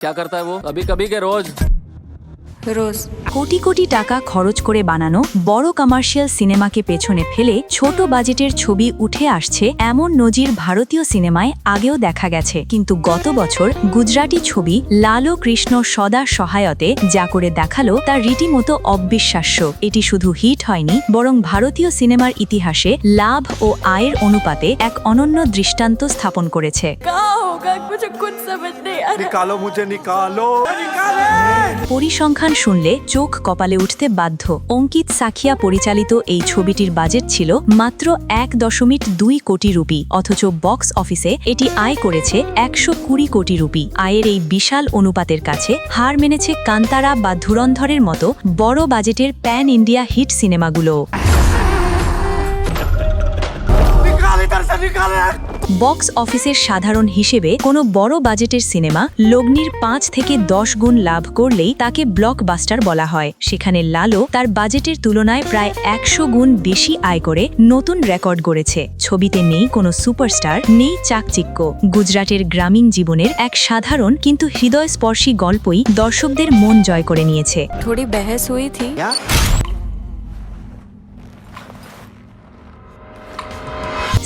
क्या करता है वो? कभी कभी के रोज। রোজ। কোটি কোটি টাকা খরচ করে বানানো বড় কমার্শিয়াল সিনেমাকে পেছনে ফেলে ছোট বাজেটের ছবি উঠে আসছে এমন নজির ভারতীয় সিনেমায় আগেও দেখা গেছে। কিন্তু গত বছর গুজরাটি ছবি লালো কৃষ্ণ সদা সহায়তে যা করে দেখাল তা রীতিমতো অবিশ্বাস্য। এটি শুধু হিট হয়নি বরং ভারতীয় সিনেমার ইতিহাসে লাভ ও আয়ের অনুপাতে এক অনন্য দৃষ্টান্ত স্থাপন করেছে। কালো মুঝে নিকালো নিকালে পরিসংখ্যান শুনলে চোখ কপালে উঠতে বাধ্য। অঙ্কিত সাখিয়া পরিচালিত এই ছবিটির বাজেট ছিল মাত্র এক দশমিক দুই কোটি রুপি, অথচ বক্স অফিসে এটি আয় করেছে একশো কুড়ি কোটি রুপি। আয়ের এই বিশাল অনুপাতের কাছে হার মেনেছে কান্তারা বা ধুরন্ধরের মতো বড় বাজেটের প্যান ইন্ডিয়া হিট সিনেমাগুলো। বক্স অফিসের সাধারণ হিসেবে কোনো বড় বাজেটের সিনেমা লগ্নির পাঁচ থেকে দশ গুণ লাভ করলেই তাকে ব্লকবাস্টার বলা হয়। সেখানে লালো তার বাজেটের তুলনায় প্রায় একশো গুণ বেশি আয় করে নতুন রেকর্ড গড়েছে। ছবিতে নেই কোনো সুপারস্টার নেই চাকচিক্য। গুজরাটের গ্রামীণ জীবনের এক সাধারণ কিন্তু হৃদয়স্পর্শী গল্পই দর্শকদের মন জয় করে নিয়েছে। থোড়ি বেহেস হয়ে থি।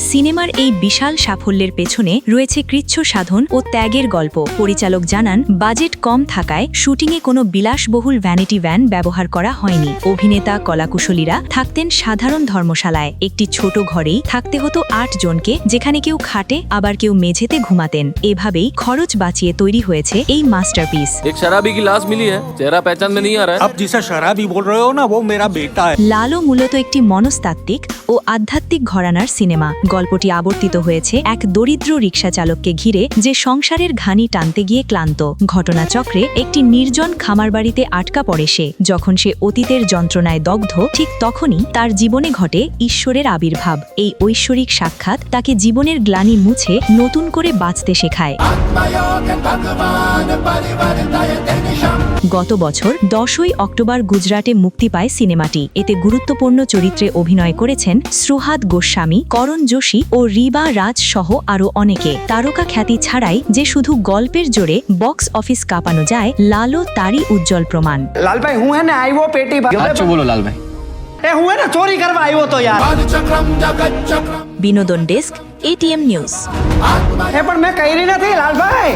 সিনেমার এই বিশাল সাফল্যের পেছনে রয়েছে কৃচ্ছ সাধন ও ত্যাগের গল্প পরিচালক জানান বাজেট কম থাকায় শুটিংয়ে কোনো বিলাসবহুল ভ্যানিটি ভ্যান ব্যবহার করা হয়নি অভিনেতা কলাকুশলীরা থাকতেন সাধারণ ধর্মশালায় একটি ছোট ঘরেই থাকতে হতো আট জনকে যেখানে কেউ খাটে আবার কেউ মেঝেতে ঘুমাতেন এভাবেই খরচ বাঁচিয়ে তৈরি হয়েছে এই মাস্টারপিস एक शराबी की लाश मिली है चेहरा पहचान में नहीं आ रहा है अब जिसे शराबी बोल रहे हो ना वो मेरा बेटा है লালো মূলত একটি মনস্তাত্ত্বিক ও আধ্যাত্মিক ঘরানার সিনেমা গল্পটি আবর্তিত হয়েছে এক দরিদ্র রিক্সা চালককে ঘিরে যে সংসারের ঘানি টানতে গিয়ে ক্লান্ত। ঘটনাচক্রে একটি নির্জন খামার বাড়িতে আটকা পড়ে সে। যখন সে অতীতের যন্ত্রণায় দগ্ধ, ঠিক তখনই তার জীবনে ঘটে ঈশ্বরের আবির্ভাব। এই ঐশ্বরিক সাক্ষাৎ তাকে জীবনের গ্লানি মুছে নতুন করে বাঁচতে শেখায়। গত বছর দশই অক্টোবর গুজরাটে মুক্তি পায় সিনেমাটি। এতে গুরুত্বপূর্ণ চরিত্রে অভিনয় করেছেন সুহাদ গোস্বামী, করণ তেজস্বী ও রিবা রাজ সহ আরও অনেকে। তারকা খ্যাতি ছাড়াই যে শুধু গল্পের জোরে বক্স অফিস কাঁপানো যায় লালও তারই উজ্জ্বল প্রমাণ। আচ্ছা, বিনোদন ডেস্ক এটিএম নিউজ এ মে কই না থি লাল ভাই